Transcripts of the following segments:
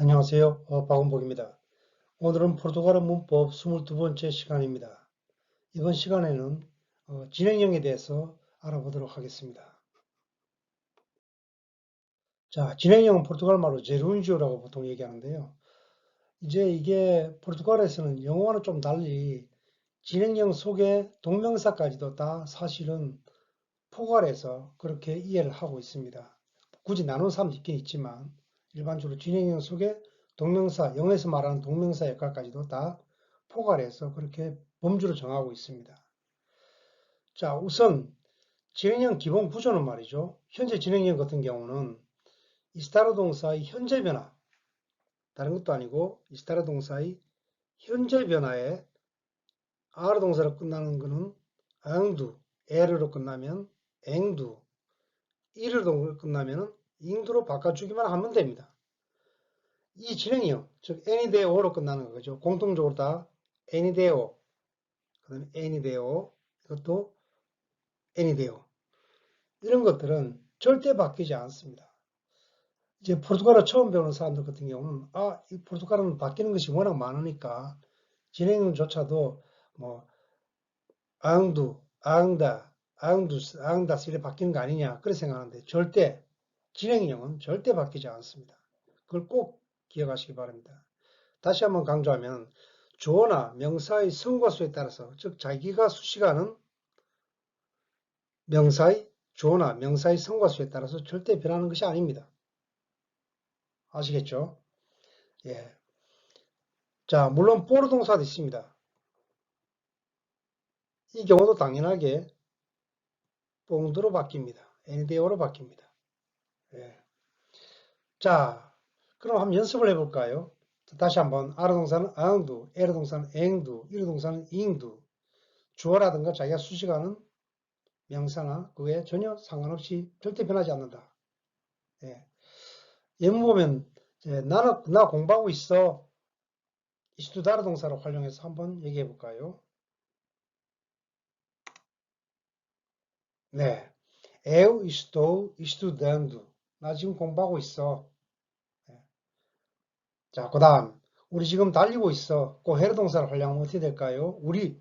안녕하세요. 어, 박원복입니다. 오늘은 포르투갈어 문법 22번째 시간입니다. 이번 시간에는 어, 진행형에 대해서 알아보도록 하겠습니다. 자, 진행형은 포르투갈 말로 제룬지오라고 보통 얘기하는데요. 이제 이게 포르투갈에서는 영어와는 좀 달리 진행형 속에 동명사까지도 다 사실은 포괄해서 그렇게 이해를 하고 있습니다. 굳이 나눈 사람도 있긴 있지만 일반적으로 진행형 속에 동명사, 영어에서 말하는 동명사 역할까지도 다 포괄해서 그렇게 범주를 정하고 있습니다. 자, 우선 진행형 기본 구조는 말이죠. 현재 진행형 같은 경우는 이스타르 동사의 현재 변화, 다른 것도 아니고 이스타르 동사의 현재 변화에 아르 동사로 끝나는 것은 앙두, 에르로 끝나면 앵두, 이르로 끝나면 잉두로 바꿔주기만 하면 됩니다. 이 진행형, 즉 애니데오로 끝나는 거죠. 공통적으로 다 애니데오, 그 다음에 애니데오, 이것도 애니데오. 이런 것들은 절대 바뀌지 않습니다. 이제 포르투갈어 처음 배우는 사람들 같은 경우는 아, 이 포르투갈어는 바뀌는 것이 워낙 많으니까 진행형조차도 뭐 앙두, 앙다, 앙두스, 앙다스 이렇게 바뀌는 거 아니냐 그렇게 생각하는데 절대 진행형은 절대 바뀌지 않습니다. 그걸 꼭 기억하시기 바랍니다. 다시 한번 강조하면 주어나 명사의 성과 수에 따라서 즉 자기가 수식하는 명사의 주어나 명사의 성과 수에 따라서 절대 변하는 것이 아닙니다. 아시겠죠? 예. 자, 물론 포르 동사도 있습니다. 이 경우도 당연하게 뽕드로 바뀝니다. 애니데오로 바뀝니다. 예. 자, 그럼 한번 연습을 해볼까요? 다시 한번 아르 동사는 앙두, 에르 동사는 앵두, 이르 동사는 잉두. 주어라든가 자기가 수식하는 명사나 그에 전혀 상관없이 절대 변하지 않는다. 예. 예문 보면 이제 나는 나 공부하고 있어. 이스투다르 동사를 활용해서 한번 얘기해 볼까요? 네. Eu estou estudando. 나 지금 공부하고 있어. 네. 자, 그 다음. 우리 지금 달리고 있어. 그 해로 동사를 활용하면 어떻게 될까요? 우리.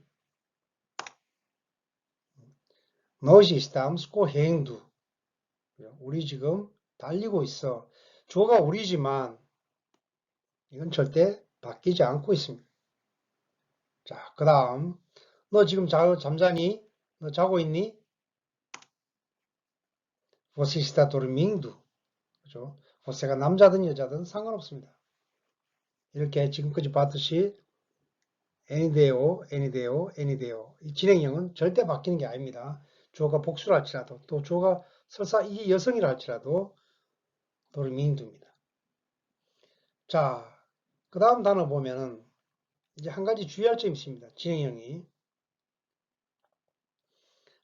Nós estamos correndo. 우리 지금 달리고 있어. 주어가 우리지만 이건 절대 바뀌지 않고 있습니다. 자, 그 다음. 너 지금 자, 잠자니? 너 자고 있니? Está dormindo? 그죠? você가 남자든 여자든 상관없습니다. 이렇게 지금까지 봤듯이 애니데오, 애니데오, 애니데오. 이 진행형은 절대 바뀌는 게 아닙니다. 주어가 복수를 할지라도 또 주어가 설사 이 여성이라 할지라도 dormindo입니다. 자, 그 다음 단어 보면은 이제 한 가지 주의할 점이 있습니다. 진행형이.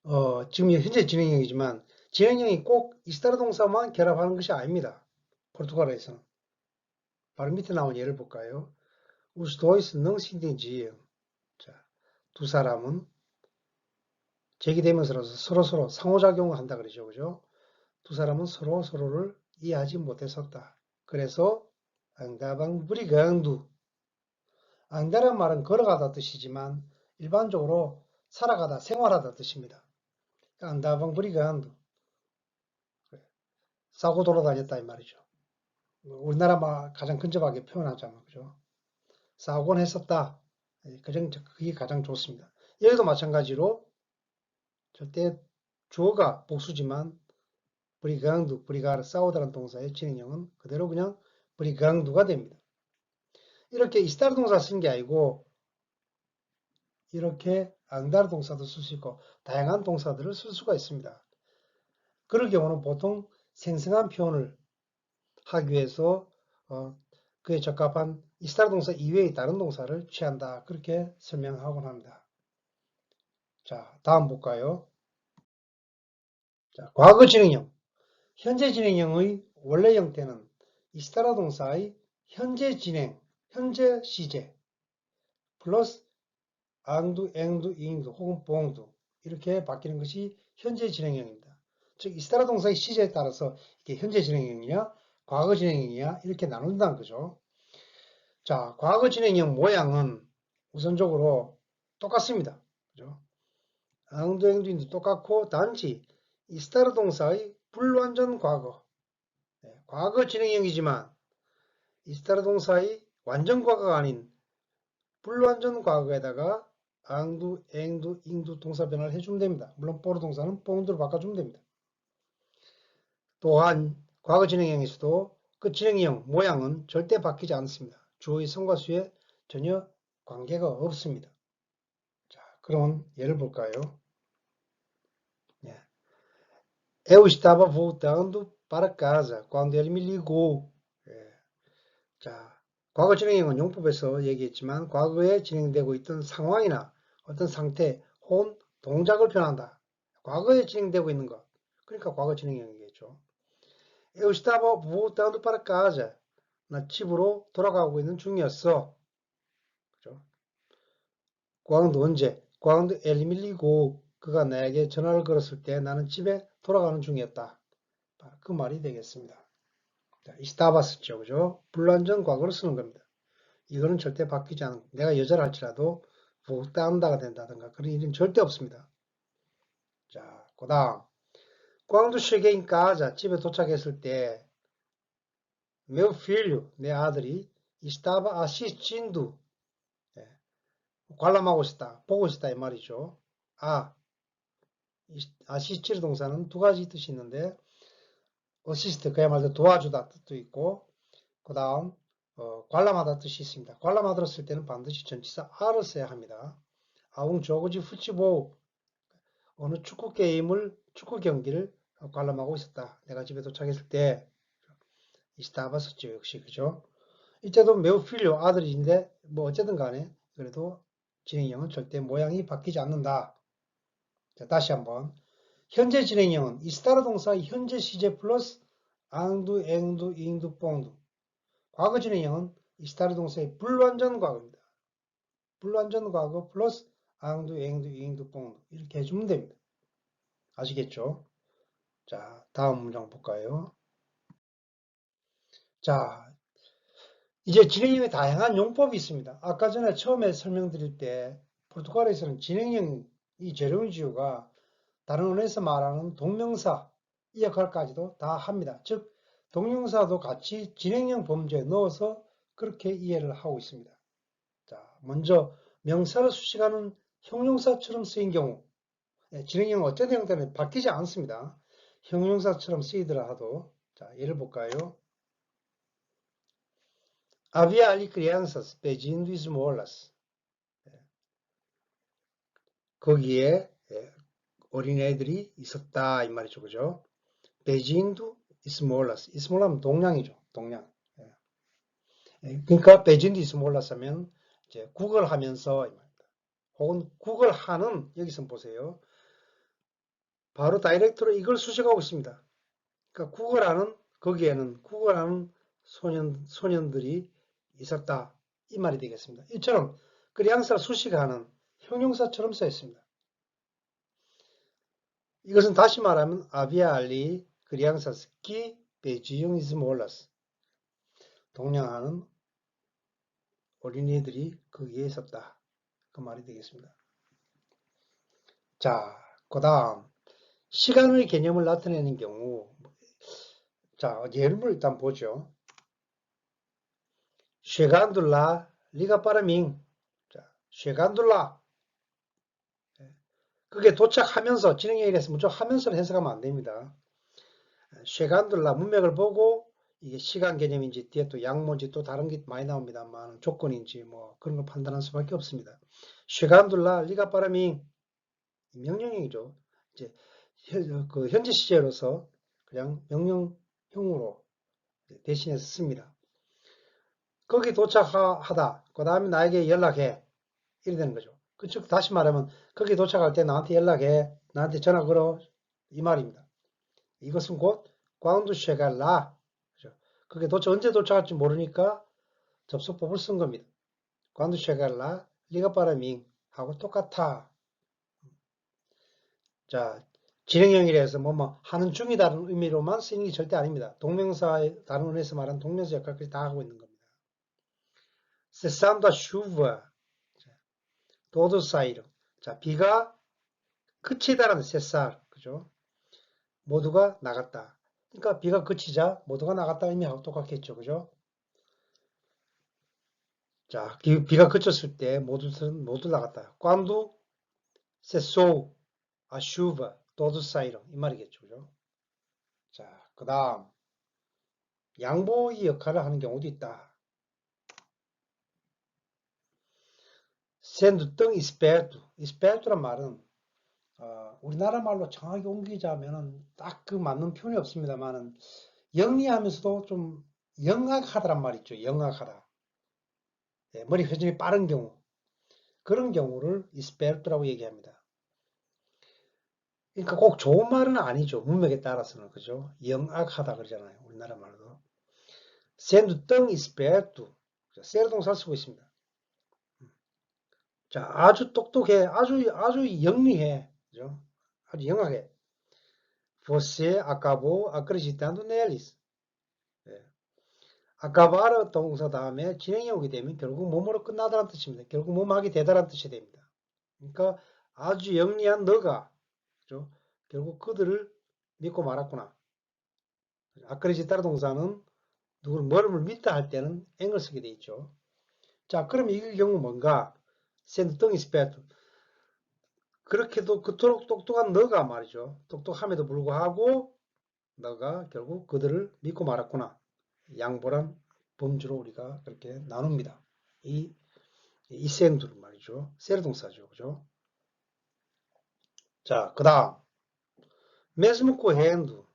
어, 지금 현재 진행형이지만 진행형이 꼭 이스타르 동사만 결합하는 것이 아닙니다. 포르투갈어에서는. 바로 밑에 나온 예를 볼까요? Os dois não se. 자, 두 사람은 제기되면서로서 서로 서로 상호작용을 한다 그러죠. 그죠? 두 사람은 서로 서로를 이해하지 못했었다. 그래서 andavam brigando. 안다란 말은 걸어가다 뜻이지만 일반적으로 살아가다 생활하다 뜻입니다. andavam brigando. 싸고 돌아다녔다 이 말이죠. 우리나라 막 가장 근접하게 표현하자면 그죠. 싸곤 했었다. 그정 그게 가장 좋습니다. 여기도 마찬가지로 절대 주어가 복수지만 브리강두, 브리가르 싸우다는 동사의 진행형은 그대로 그냥 브리강두가 됩니다. 이렇게 이스타르 동사 쓴 게 아니고 이렇게 앙다르 동사도 쓸 수 있고 다양한 동사들을 쓸 수가 있습니다. 그럴 경우는 보통 생생한 표현을 하기 위해서 어, 그에 적합한 이스타르 동사 이외의 다른 동사를 취한다. 그렇게 설명하곤 합니다. 자, 다음 볼까요? 자, 과거 진행형. 현재 진행형의 원래 형태는 이스타라 동사의 현재 진행, 현재 시제 플러스 앙두, 앵두, 잉두 혹은 봉두 이렇게 바뀌는 것이 현재 진행형입니다. 즉 이스타라 동사의 시제에 따라서 이게 현재 진행형이냐 과거 진행형이냐 이렇게 나눈다는 거죠. 자, 과거 진행형 모양은 우선적으로 똑같습니다. 그죠? 앙도 행도인도 똑같고 단지 이 스타르 동사의 불완전 과거 네, 과거 진행형이지만 이 스타르 동사의 완전 과거가 아닌 불완전 과거에다가 앙두, 앵두, 잉두 동사 변화를 해주면 됩니다. 물론 뽀르 동사는 뽕두로 바꿔주면 됩니다. 또한 과거 진행형에서도 그 진행형 모양은 절대 바뀌지 않습니다. 주어의 성과 수에 전혀 관계가 없습니다. 자, 그럼 예를 볼까요? 예. Eu estava voltando para casa quando ele me ligou. 예. 자, 과거 진행형은 용법에서 얘기했지만 과거에 진행되고 있던 상황이나 어떤 상태 혹은 동작을 표현한다. 과거에 진행되고 있는 것. 그러니까 과거 진행형이겠죠. Eu estava voltando para casa. 나 집으로 돌아가고 있는 중이었어. 그죠? quando 언제? ele me ligou. 그가 나에게 전화를 걸었을 때 나는 집에 돌아가는 중이었다. 그 말이 되겠습니다. 자, 썼죠. 그죠? 불완전 과거로 쓰는 겁니다. 이거는 절대 바뀌지 않은, 내가 여자라 할지라도 voltanda가 된다든가 그런 일은 절대 없습니다. 자, 그 다음. Quando cheguei em casa, 집에 도착했을 때 meu filho, 내 아들이 estava assistindo, 예, 관람하고 있다, 보고 있다 이 말이죠. 아, 아시스티르 동사는 두 가지 뜻이 있는데 어시스트 그야말로 도와주다 뜻도 있고 그 다음 어, 관람하다 뜻이 있습니다. 관람하다 쓸 때는 반드시 전치사 아를 써야 합니다. 아웅 조그지 후치보 어느 축구 게임을 축구 경기를 관람하고 있었다. 내가 집에 도착했을 때 이스타바 썼죠. 역시 그죠? 이때도 매우 필요 아들인데 뭐 어쨌든 간에 그래도 진행형은 절대 모양이 바뀌지 않는다. 자, 다시 한번 현재 진행형은 이스타르 동사 현재 시제 플러스 앙두, 앵두, 잉두, 뽕두 과거 진행형은 이스타르 동사의 불완전 과거입니다. 불완전 과거 플러스 앙두, 앵두, 잉두, 뽕두 이렇게 해주면 됩니다. 아시겠죠? 자, 다음 문장 볼까요? 자, 이제 진행형의 다양한 용법이 있습니다. 아까 전에 처음에 설명드릴 때 포르투갈에서는 진행형 이 제로운지오가 다른 언어에서 말하는 동명사 이 역할까지도 다 합니다. 즉 동명사도 같이 진행형 범죄에 넣어서 그렇게 이해를 하고 있습니다. 자, 먼저 명사를 수식하는 형용사처럼 쓰인 경우 예, 진행형은 어쨌든 형태는 바뀌지 않습니다. 형용사처럼 쓰이더라 하도 자, 예를 볼까요? Havia ali crianças pedindo esmolas. 거기에 예, 어린애들이 있었다 이 말이죠. 그죠? pedindo esmolas. esmola면 동량이죠. 동량. 예. 예, 그러니까 pedindo esmolas 하면 이제 구걸하면서 이 말입니다. 혹은 구걸하는 여기서 보세요. 바로 다이렉트로 이걸 수식하고 있습니다. 그러니까 구걸하는 거기에는 구걸하는 소년 소년들이 있었다 이 말이 되겠습니다. 이처럼 그리앙사 수식하는 형용사처럼 써 있습니다. 이것은 다시 말하면 아비아 알리 그리앙사 스키 베지용 이즈 몰라스 동양하는 어린이들이 거기에 있었다. 그 말이 되겠습니다. 자, 그 다음 시간의 개념을 나타내는 경우 자, 예를 일단 보죠. 쉐간둘라 리가 빠르밍 자, 쉐간둘라 그게 도착하면서 진행형이 돼서 무조건 하면서를 해석하면 안 됩니다. 쉐간둘라 문맥을 보고 이게 시간 개념인지 뒤에 또 양모인지 또 다른 게 많이 나옵니다만 조건인지 뭐 그런 걸 판단할 수밖에 없습니다. 쉐간둘라 리가 빠르밍 명령형이죠. 이제 그 현재 시제로서 그냥 명령형으로 대신해서 씁니다. 거기 도착하다. 그 다음에 나에게 연락해. 이래 되는 거죠. 그즉 다시 말하면 거기 도착할 때 나한테 연락해. 나한테 전화 걸어. 이 말입니다. 이것은 곧 과운드 쉐갈라. 그죠? 그게 도착 언제 도착할지 모르니까 접속법을 쓴 겁니다. 과운드 쉐갈라 리가 빠라밍 하고 똑같아. 자, 진행형이라서 뭐, 뭐 하는 중이다는 의미로만 쓰이는 게 절대 아닙니다. 동명사의 다른 언어에서 말하는 동명사 역할까지 다 하고 있는 겁니다. a chuva. todo sair. 자, 비가 그치다라는 cessar. 그죠? 모두가 나갔다. 그러니까 비가 그치자 모두가 나갔다 의미하고 똑같겠죠. 그죠? 자, 비- 비가 그쳤을 때 모두는 모두 나갔다. Quando cessou a saíram. 이 말이겠죠. 그죠? 자, 그 다음 양보의 역할을 하는 경우도 있다. tão esperto, esperto란 말은 어, 우리나라 말로 정확히 옮기자면은 딱그 맞는 표현이 없습니다만은 영리하면서도 좀 영악하다란 말 있죠. 영악하다. 예, 머리 회전이 빠른 경우 그런 경우를 esperto라고 얘기합니다. 그러니까 꼭 좋은 말은 아니죠. 문맥에 따라서는 그죠. 영악하다 그러잖아요. 우리나라 말로. sendo tão esperto, ser 동사를 쓰고 있습니다. 자, 아주 똑똑해, 아주 아주 영리해, 그죠? 아주 영악해. Você acabou acreditando neles. 동사 다음에 진행이 오게 되면 결국 뭐뭐로 끝나다라는 뜻입니다. 결국 뭐뭐 하게 되다라는 뜻이 됩니다. 그러니까 아주 영리한 너가 그죠? 결국 그들을 믿고 말았구나. acreditar 동사는 누구를 뭐를 믿다 할 때는 eng을 쓰게 돼 있죠. 자, 그럼 이 경우 뭔가? tão esperto. 그렇게도 그토록 똑똑한 너가 말이죠. 똑똑함에도 불구하고 너가 결국 그들을 믿고 말았구나. 양보란 범주로 우리가 그렇게 나눕니다. 이, 이 sendo를 말이죠. 세르 동사죠. 그죠? 자, 그 다음. mesmo correndo.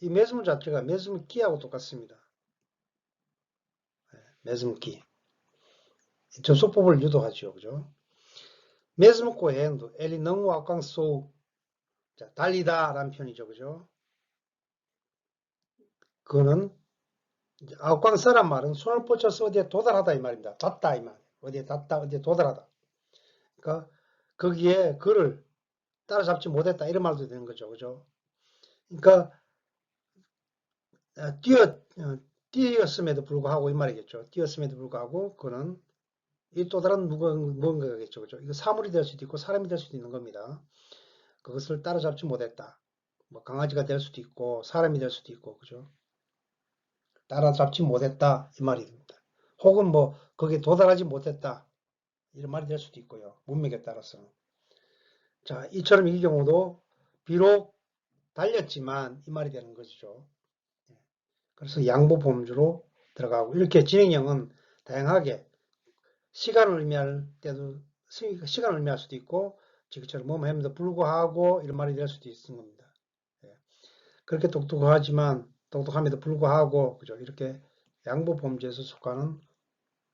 이 mesmo 자체가 mesmo que 하고 똑같습니다. 네, mesmo que. 접속법을 유도하죠. 그죠? mesmo correndo, ele não alcançou. 자, 달리다 라는 표현이죠. 그죠? 그거는 alcançar란 말은 손을 뻗쳐서 어디에 도달하다 이 말입니다. 닿다 이 말. 어디에 닿다, 어디에 도달하다. 그러니까 거기에 그를 따라잡지 못했다 이런 말도 되는 거죠. 그죠? 그러니까 어, 뛰어 어, 뛰었음에도 불구하고 이 말이겠죠. 뛰었음에도 불구하고 그는 이 또 다른 누가 뭔가겠죠. 그죠? 이거 사물이 될 수도 있고 사람이 될 수도 있는 겁니다. 그것을 따라잡지 못했다. 뭐 강아지가 될 수도 있고 사람이 될 수도 있고 그죠? 따라잡지 못했다 이 말입니다. 혹은 뭐 거기에 도달하지 못했다 이런 말이 될 수도 있고요. 문맥에 따라서. 자, 이처럼 이 경우도 비록 달렸지만 이 말이 되는 것이죠. 그래서 양보 범주로 들어가고 이렇게 진행형은 다양하게 시간을 의미할 때도 시- 시간을 의미할 수도 있고 지금처럼 뭐뭐함에도 불구하고 이런 말이 될 수도 있는 겁니다. 예. 그렇게 똑똑하지만 똑똑함에도 불구하고 그죠 이렇게 양보 범죄에서 속하는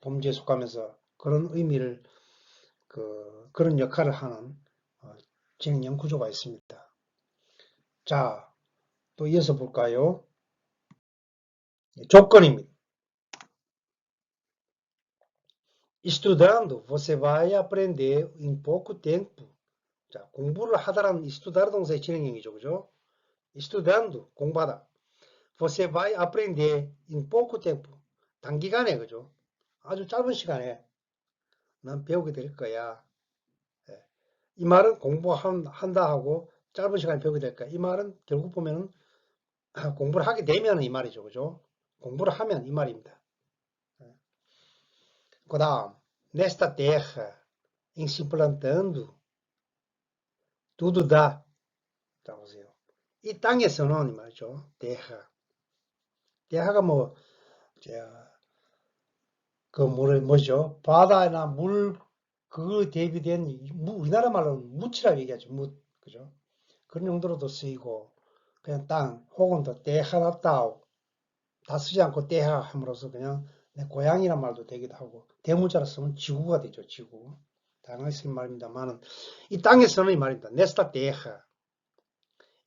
범죄에 속하면서 그런 의미를 그 그런 역할을 하는 어, 진행형 구조가 있습니다. 자, 또 이어서 볼까요? 예, 조건입니다. Estudando, você vai aprender em pouco tempo. 자, 공부를 하다라는 estudar 동사의 진행형이죠. 그죠? Estudando, 공부하다. Você vai aprender em pouco tempo. 단기간에, 그죠? 아주 짧은 시간에 넌 배우게 될 거야. 예. 이 말은 공부한다 하고 짧은 시간에 배우게 될 거야. 이 말은 결국 보면은 공부를 하게 되면 이 말이죠. 그죠? 공부를 하면 이 말입니다. 그 다음, nesta terra, em se plantando, tudo dá. 자, 보세요. 이 땅에서는, 이 말이죠. terra. terra가 뭐, 저, 그, 뭐, 뭐죠? 바다나 물, 그 대비된, 무- 우리나라 말로는 무치라고 얘기하죠. 무, 그죠? 그런 용도로도 쓰이고, 그냥 땅, 혹은 또 terra 나타오. 다 쓰지 않고 terra 함으로써 그냥 내 고향이란 말도 되기도 하고 대문자로 쓰면 지구가 되죠. 지구. 다양하게 쓰는 말입니다만은 이 땅에서는 이 말입니다. terra.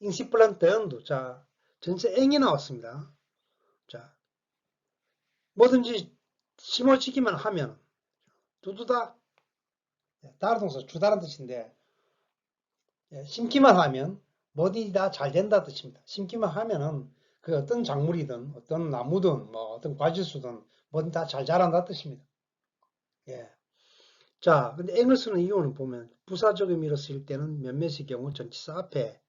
em se plantando. 자, 전체 eng이 나왔습니다. 자, 뭐든지 심어지기만 하면 두두 다 다른 동사 주다라는 뜻인데 예, 심기만 하면 뭐든지 다 잘 된다 뜻입니다. 심기만 하면은 그 어떤 작물이든 어떤 나무든 뭐 어떤 과실수든 뭐든 다 잘 자란다 뜻입니다. 예. 자, 근데 앵을 쓰는 이유는 보면 부사적 의미로 쓰일 때는 몇몇의 경우 전치사 앞에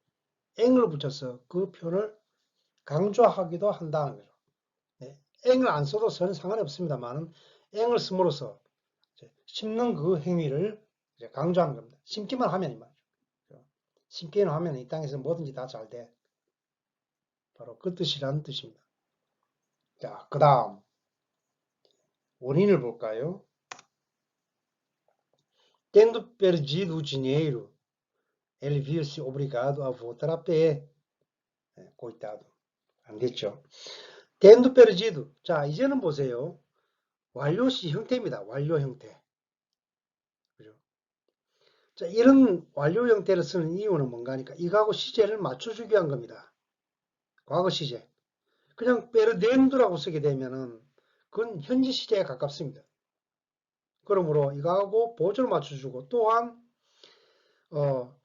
앵을 붙여서 그 표현을 강조하기도 한다는 거죠. 네. 앵을 안 써도 전혀 상관이 없습니다만은 앵을 이제 심는 그 행위를 이제 강조하는 겁니다. 심기만 하면 이 말이죠. 심기만 하면 이 땅에서 뭐든지 다 잘 돼. 바로 그 뜻이라는 뜻입니다. 자, 그 다음 원인을 볼까요? Tendo perdido o dinheiro, ele viu-se obrigado a voltar. 안 됐죠. Tendo perdido. 자, 이제는 보세요. 완료시 형태입니다. 완료 형태. 자, 이런 완료 형태를 쓰는 이유는 뭔가 하니까 이거하고 시제를 맞춰주기 위한 겁니다. 과거 시제. 그냥 페르덴두라고 쓰게 되면은 그건 현재 시제에 가깝습니다. 그러므로 이거하고 보조를 맞춰주고 또한 어,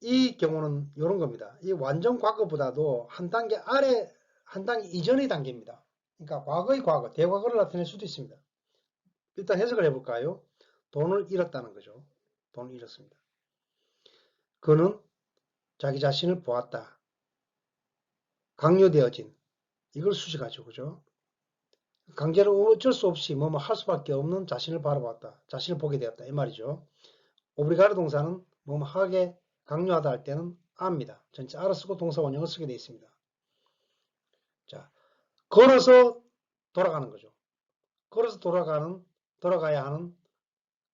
이 경우는 이런 겁니다. 이 완전 과거보다도 한 단계 아래 한 단계 이전의 단계입니다. 그러니까 과거의 과거, 대과거를 나타낼 수도 있습니다. 일단 해석을 해볼까요? 돈을 잃었다는 거죠. 돈을 잃었습니다. 그는 자기 자신을 보았다. 강요되어진 이걸 수식하죠. 그죠? 강제로 어쩔 수 없이 뭐뭐 할 수밖에 없는 자신을 바라봤다. 자신을 보게 되었다. 이 말이죠. 오브리가르 동사는 뭐뭐 하게 강요하다 할 때는 압니다. 전체 알아 쓰고 동사 원형을 쓰게 되어 있습니다. 자, 걸어서 돌아가는 거죠. 걸어서 돌아가는, 돌아가야 하는,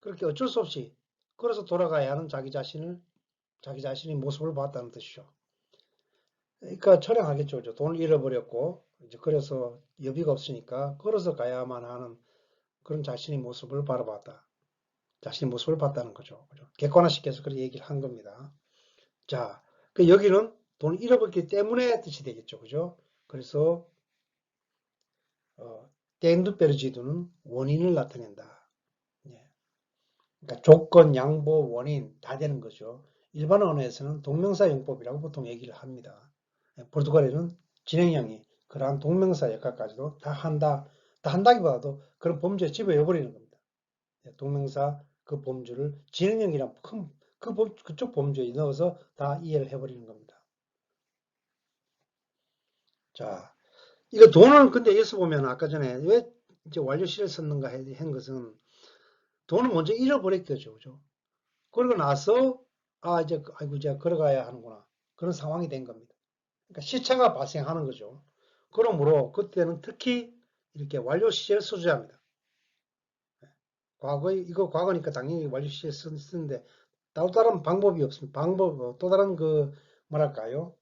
그렇게 어쩔 수 없이 걸어서 돌아가야 하는 자기 자신을, 자기 자신의 모습을 봤다는 뜻이죠. 그러니까. 그죠? 돈을 잃어버렸고, 이제 그래서 여비가 없으니까 걸어서 가야만 하는 그런 자신의 모습을 바라봤다. 자신의 모습을 봤다는 거죠. 그죠? 객관화시켜서 그렇게 얘기를 한 겁니다. 자, 그 여기는 돈을 잃어버렸기 때문에 뜻이 되겠죠. 그죠? 그래서, 어, 땡두 페르지두는 원인을 나타낸다. 예. 그러니까 조건, 양보, 원인 다 되는 거죠. 일반 언어에서는 동명사 용법이라고 보통 얘기를 합니다. 예, 포르투갈에는 진행형이 그러한 동명사 역할까지도 다 한다. 다 한다기보다도 그런 범주에 집어넣어버리는 겁니다. 예, 동명사 그 범주를 진행형이란 큰, 그 범, 그쪽 범주에 넣어서 다 이해를 해버리는 겁니다. 자, 이거 돈은 근데 여기서 보면 아까 전에 왜 이제 완료시를 썼는가 한 것은 돈을 먼저 잃어버렸겠죠. 그죠? 그러고 나서 아, 이제, 아이고, 이제 걸어가야 하는구나. 그런 상황이 된 겁니다. 그러니까 시차가 발생하는 거죠. 그러므로 그때는 특히 이렇게 완료 시제를 써줘야 합니다. 과거에, 이거 과거니까 당연히 완료 시제 쓰는데, 또 다른 방법이 없습니다. 방법, 또 다른 그, 뭐랄까요?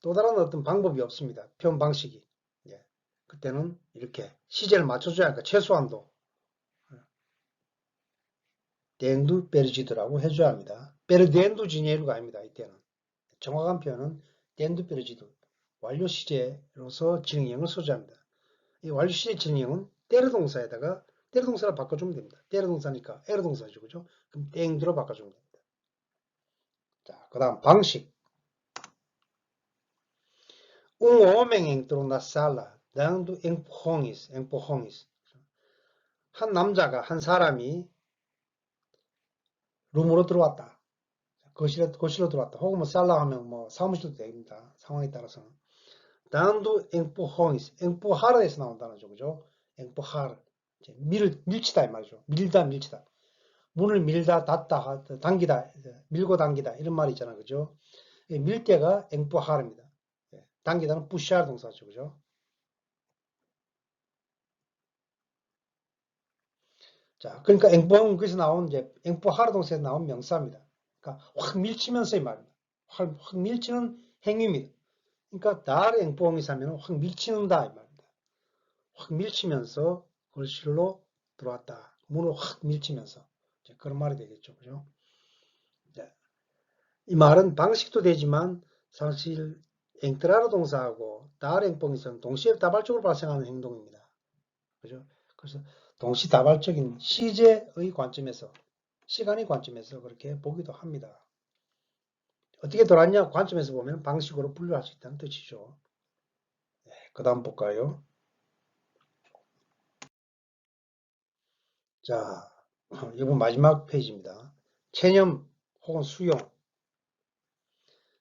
또 다른 어떤 방법이 없습니다. 표현 방식이. 예. 그때는 이렇게 시제를 맞춰줘야 하니까 최소한도 덴두 베르지드라고 해줘야 합니다. 베르덴두 지니에루가 아닙니다. 이때는. 정확한 표현은 덴두 베르지드. 완료 시제로서 진행형을 소지합니다. 이 완료 시제 진행형은 때려 동사에다가 때려 동사를 바꿔주면 됩니다. 때려 동사니까 에러 동사죠. 그죠? 그럼 땡두로 바꿔주면 됩니다. 자, 그 다음 방식. Na sala dando empurrões, empurrões. 한 남자가, 한 사람이 룸으로 들어왔다. 거실에, 거실로 들어왔다. 혹은 뭐 살라 하면 뭐 사무실도 됩니다. 상황에 따라서는. dando empurrões, empurrar에서 나온 단어죠. 그죠? empurrar. 밀, 밀치다 이 말이죠. 밀다, 밀치다. 문을 밀다, 닫다, 당기다, 밀고 당기다 이런 말이 있잖아. 그죠? 밀 때가 empurrar입니다. 당기다는 puxar 동사죠. 그죠? 자, 그러니까 앵뽕 거기서 나온 이제 앵뽕하르 동사에서 나온 명사입니다. 그러니까 확 밀치면서의 말입니다. 확, 확 밀치는 행위입니다. 그러니까 달 앵뽕이 사면 확 밀치는다 이 말입니다. 확 밀치면서 거실로 들어왔다. 문을 확 밀치면서 그런 말이 되겠죠, 그죠? 자, 이 말은 방식도 되지만 사실 앵트라르 동사하고 달 앵뽕에서는 동시에 다발적으로 발생하는 행동입니다. 그죠? 그래서 동시다발적인 시제의 관점에서 시간의 관점에서 그렇게 보기도 합니다. 어떻게 돌았냐 관점에서 보면 방식으로 분류할 수 있다는 뜻이죠. 네, 그 다음 볼까요? 자, 이번 마지막 페이지입니다. 체념 혹은 수용.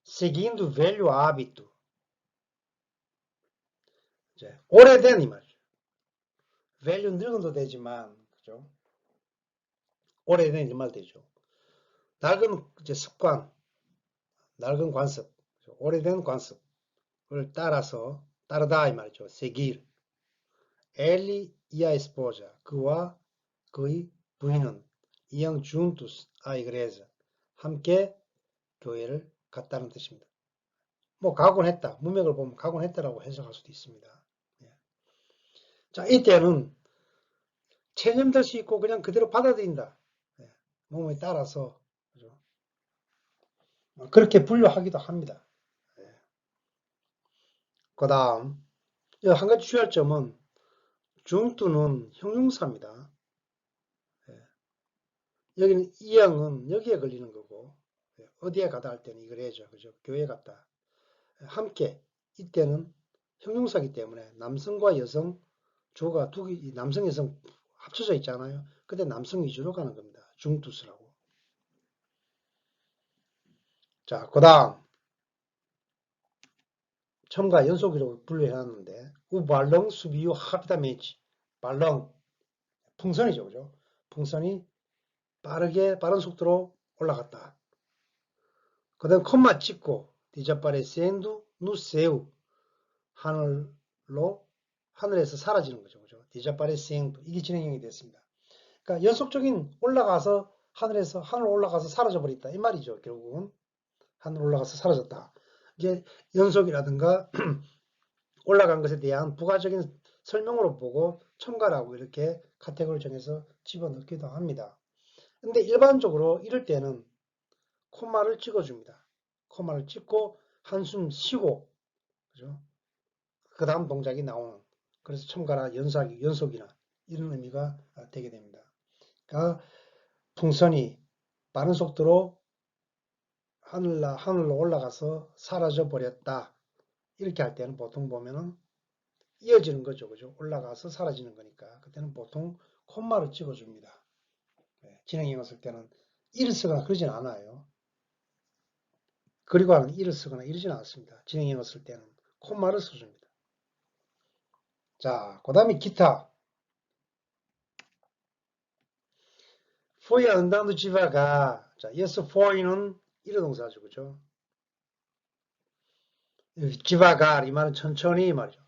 seguindo velho hábito. 이제 오래된 이 말 velho 늙은도 되지만, 그죠? 오래된 이말 되죠. 낡은 이제 습관, 낡은 관습? 오래된 관습을 따라서 따르다 이 말이죠. e a esposa, 그와 그의 부인은 juntos à igreja, 함께 교회를 갔다는 뜻입니다. 뭐 가곤 했다, 문맥을 보면 가곤 했다라고 해석할 수도 있습니다. 예. 자, 이때는 체념될 수 있고 그냥 그대로 받아들인다. 예. 몸에 따라서? 뭐 그렇게 분류하기도 합니다. 예. 그 다음 한 가지 주의할 점은 중투는 형용사입니다. 예. 여기는 이양은 여기에 걸리는 거고 예. 어디에 가다 할 때는 이걸 해죠. 그죠? 교회 갔다. 예. 함께 이때는 형용사기 때문에 남성과 여성 주어가 두 개, 이 남성 여성 합쳐져 있잖아요. 근데 남성 위주로 가는 겁니다. 중투스라고. 자, 그 다음 첨가 연속이라고 분류해놨는데 우 발렁 수비유 합다메지 발렁 풍선이죠 그죠 풍선이 빠르게 빠른 속도로 올라갔다 그 다음 콤마 찍고 디자파레시엔두 누세우 하늘로 하늘에서 사라지는 거죠 그죠 디자파레시엔두 이게 진행형이 됐습니다 그러니까 연속적인 올라가서 하늘에서 하늘 올라가서 사라져 버렸다 이 말이죠 결국은 하늘 올라가서 사라졌다 이제 연속이라든가 올라간 것에 대한 부가적인 설명으로 보고 첨가라고 이렇게 카테고리를 정해서 집어넣기도 합니다. 근데 일반적으로 이럴 때는 코마를 찍어줍니다. 코마를 찍고 한숨 쉬고 그죠? 그 다음 동작이 나오는 그래서 첨가나 연속이, 연속이나 이런 의미가 되게 됩니다. 그러니까 풍선이 빠른 속도로 하늘, 하늘로 올라가서 사라져 버렸다. 이렇게 할 때는 보통 보면은 이어지는 거죠. 그죠? 올라가서 사라지는 거니까. 그때는 보통 콤마를 찍어줍니다. 네, 쓸 때는 이를 쓰거나 그러진 않아요. 그리고 하는 이를 쓰거나 이러진 않습니다. 쓸 때는 콤마를 써줍니다. 자, 그 다음에 기타. Fui andando devagar. 자, yes, foi는 이런 동사죠. 그죠? devagar 이 말은 천천히 이 말이죠.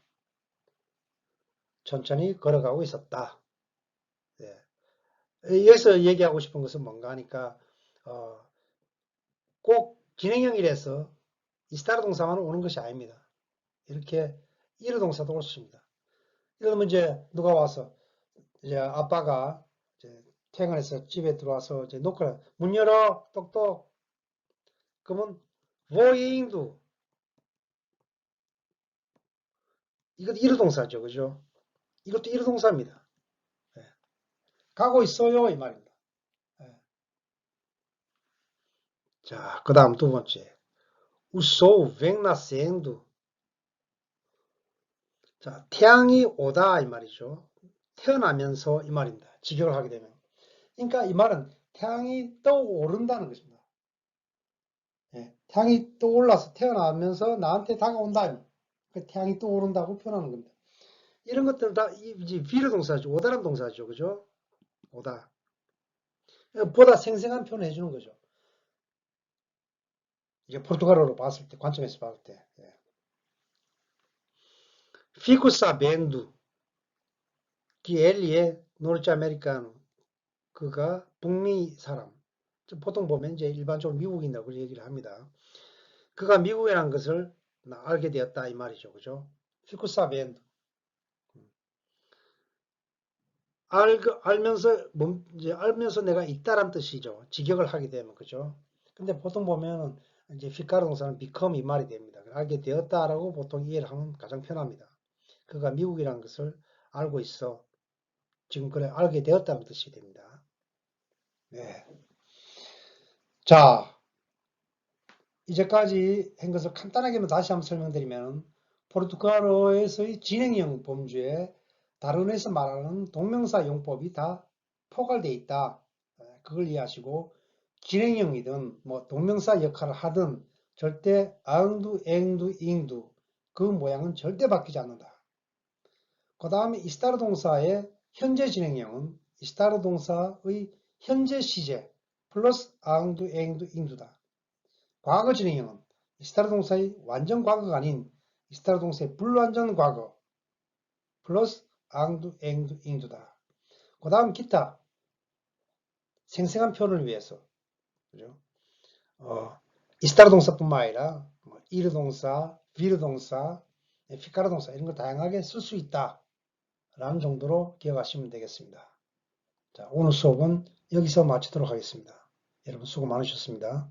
천천히 걸어가고 있었다. 예. 여기서 얘기하고 싶은 것은 뭔가 하니까 어, 꼭 진행형이라서 이 스타르 동사만 오는 것이 아닙니다. 이렇게 이르 동사도 올 수 있습니다. 들면 이제 누가 와서 이제 아빠가 이제 퇴근해서 집에 들어와서 이제 놓고 문 열어 똑똑 그러면 voing도 이것도 이르 동사죠. 그죠? 이것도 이르 동사입니다. 예. 가고 있어요. 이 말입니다. 예. 자, 그 다음 두 번째. Sol vem nascendo. 자, 태양이 오다 이 말이죠. 태어나면서 이 말입니다. 직역을 하게 되면. 그러니까 이 말은 태양이 떠오른다는 것입니다. 예. 태양이 떠올라서 태어나면서 나한테 다가온다. 그 태양이 떠오른다고 표현하는 겁니다. 이런 것들 다 이제 비례 동사죠. 오다란 동사죠. 그죠? 오다. 보다 생생한 표현을 해주는 거죠. 이제 포르투갈어로 봤을 때, 관점에서 봤을 때. 예. 피쿠사 벤두. 기엘리의 노르트 아메리카노. 그가 북미 사람. 보통 보면 이제 일반적으로 미국인이라고 얘기를 합니다. 그가 미국이라는 것을 알게 되었다 이 말이죠. 그죠? 피쿠사 벤두. 알, 알면서, 이제 알면서 내가 있다란 뜻이죠. 직역을 하게 되면, 그죠? 근데 보통 보면은, 이제 피카르 동사는 become 이 말이 됩니다. 알게 되었다라고 보통 이해를 하면 가장 편합니다. 그가 미국이라는 것을 알고 있어. 지금 그래, 알게 되었다는 뜻이 됩니다. 네. 자, 이제까지 한 것을 간단하게만 다시 한번 설명드리면, 포르투갈어에서의 진행형 범주에 다른 에서 말하는 동명사 용법이 다 포괄되어 있다. 에, 그걸 이해하시고 진행형이든 뭐 동명사 역할을 하든 절대 아응두, 앵두, 잉두 그 모양은 절대 바뀌지 않는다. 그 다음에 이스타르 동사의 현재 진행형은 이스타르 동사의 현재 시제 플러스 아응두, 앵두, 잉두다. 과거 진행형은 이스타르 동사의 완전 과거가 아닌 이스타르 동사의 불완전 과거 플러스 앙두, 앵두, 잉두다. 그 다음 기타 생생한 표현을 위해서 그죠? 어, 이스타르 동사뿐만 아니라 뭐 이르 동사, 비르 동사, 피카르 동사 이런 걸 다양하게 쓸 수 있다. 라는 정도로 기억하시면 되겠습니다. 자, 오늘 수업은 여기서 마치도록 하겠습니다. 여러분 수고 많으셨습니다.